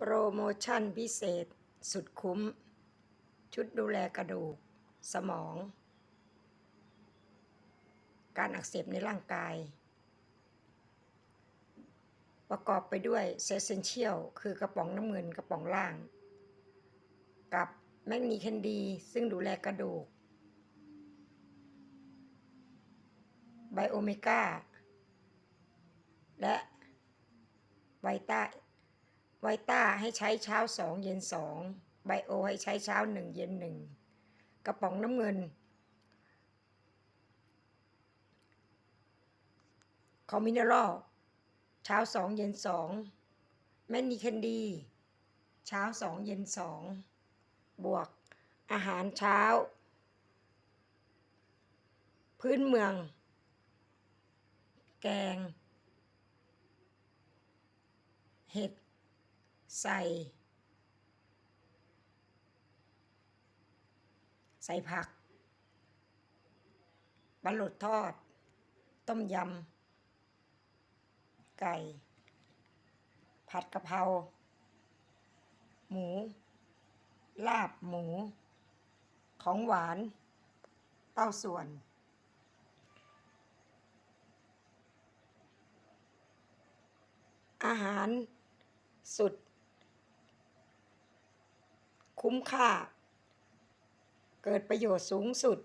โปรโมชั่นพิเศษสุดคุ้ม ชุดดูแลกระดูก สมอง การอักเสบในร่างกาย ประกอบไปด้วยเซสเซนเชียลคือกระป๋องน้ำเงินกระป๋องล่าง กับแมกนีแคนดี ซึ่งดูแลกระดูกไบโอเมก้าและไวต้า ไวต้าให้ใช้เช้าสองเย็นสองไบโอให้ใช้เช้าหนึ่งเย็นหนึ่งกระป๋องน้ำเงิน คอมมิเนอรัลเช้าสองเย็นสองแมนนีแคนดีเช้าสองเย็นสองบวกอาหารเช้า พื้นเมือง แกง เห็ด ใส่ ใส่ผักปลาหลดทอด ต้มยำ ไก่ ผัดกะเพรา หมู ลาบหมู ของหวาน เต้าส่วนอาหารสุด คุ้มค่า เกิดประโยชน์สูงสุด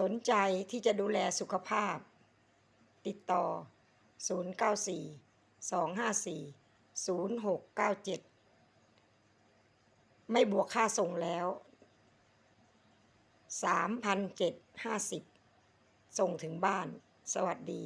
สนใจที่จะดูแลสุขภาพ ติดต่อ 094 254 0697 ไม่บวกค่าส่งแล้ว 3,750 ส่งถึงบ้าน สวัสดี